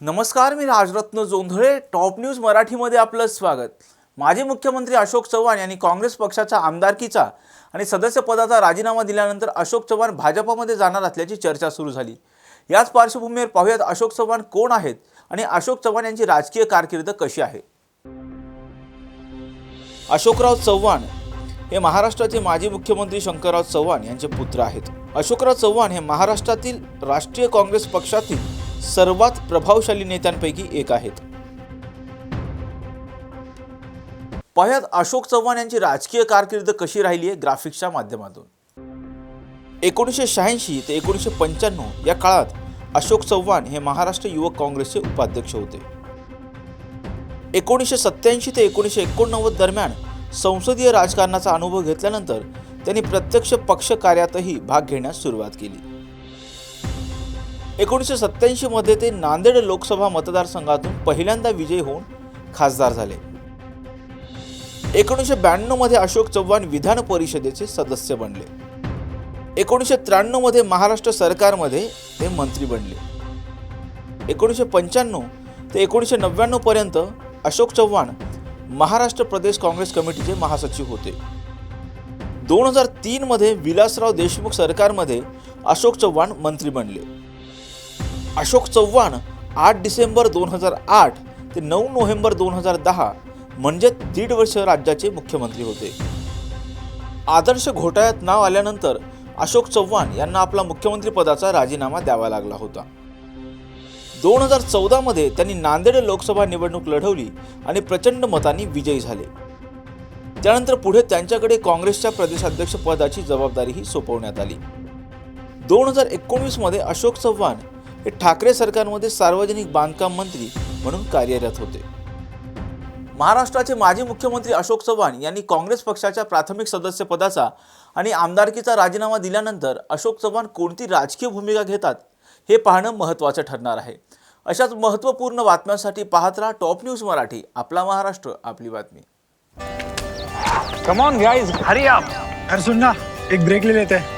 नमस्कार मी Rajratna Jondhale top news मराठीमध्ये आपलं स्वागत. माजी मुख्यमंत्री अशोक चव्हाण यांनी काँग्रेस पक्षाच्या आमदारकीचा आणि सदस्यपदाचा राजीनामा दिल्यानंतर अशोक चव्हाण भाजपमध्ये जाणार असल्याची चर्चा सुरू झाली. याच पार्श्वभूमीवर पाहूयात अशोक चव्हाण कोण आहेत आणि अशोक चव्हाण यांची राजकीय कारकीर्द कशी आहे? अशोकराव चव्हाण हे महाराष्ट्राचे माजी मुख्यमंत्री शंकरराव चव्हाण यांचे पुत्र आहेत. अशोकराव चव्हाण हे महाराष्ट्रातील राष्ट्रीय काँग्रेस पक्षातील सर्वात प्रभावशाली नेत्यांपैकी एक आहेत. पाहुयात अशोक चव्हाण यांची राजकीय कारकीर्द कशी राहिली आहे ग्राफिक्सच्या माध्यमातून. एकोणीसशे शहाऐंशी ते एकोणीसशे पंच्याण्णव या काळात अशोक चव्हाण हे महाराष्ट्र युवक काँग्रेसचे उपाध्यक्ष होते. एकोणीसशे सत्याऐंशी ते एकोणीसशे एकोणनव्वद दरम्यान संसदीय राजकारणाचा अनुभव घेतल्यानंतर त्यांनी प्रत्यक्ष पक्ष कार्यातही भाग घेण्यास सुरुवात केली. एकोणीसशे सत्त्याऐंशीमध्ये ते नांदेड लोकसभा मतदारसंघातून पहिल्यांदा विजयी होऊन खासदार झाले. एकोणीसशे ब्याण्णवमध्ये अशोक चव्हाण विधान परिषदेचे सदस्य बनले. एकोणीसशे त्र्याण्णवमध्ये महाराष्ट्र सरकारमध्ये ते मंत्री बनले. एकोणीसशे पंच्याण्णव ते एकोणीसशे नव्याण्णवपर्यंत अशोक चव्हाण महाराष्ट्र प्रदेश काँग्रेस कमिटीचे महासचिव होते. दोन हजार तीनमध्ये विलासराव देशमुख सरकारमध्ये अशोक चव्हाण मंत्री बनले. अशोक चव्हाण आठ डिसेंबर दोन हजार आठ ते नऊ नोव्हेंबर दोन हजार दहा म्हणजे दीड वर्ष राज्याचे मुख्यमंत्री होते. आदर्श घोटाळ्यात नाव आल्यानंतर अशोक चव्हाण यांना आपला मुख्यमंत्रीपदाचा राजीनामा द्यावा लागला होता. दोन हजार चौदामध्ये त्यांनी नांदेड लोकसभा निवडणूक लढवली आणि प्रचंड मतांनी विजयी झाले. त्यानंतर पुढे त्यांच्याकडे काँग्रेसच्या प्रदेशाध्यक्ष पदाची जबाबदारीही सोपवण्यात आली. दोन हजार एकोणवीसमध्ये अशोक चव्हाण हे ठाकरे सरकारमध्ये सार्वजनिक बांधकाम मंत्री म्हणून कार्यरत होते. महाराष्ट्राचे माजी मुख्यमंत्री अशोक चव्हाण यांनी काँग्रेस पक्षाच्या प्राथमिक सदस्यपदाचा आणि आमदारकीचा राजीनामा दिल्यानंतर अशोक चव्हाण कोणती राजकीय भूमिका घेतात हे पाहणं महत्त्वाचं ठरणार आहे. अशाच महत्त्वपूर्ण बातम्यांसाठी पाहत राहा टॉप न्यूज मराठी आपला महाराष्ट्र आपली बातमी. Come on guys hurry up अरे सुन ना एक ब्रेक ले लेते. हैं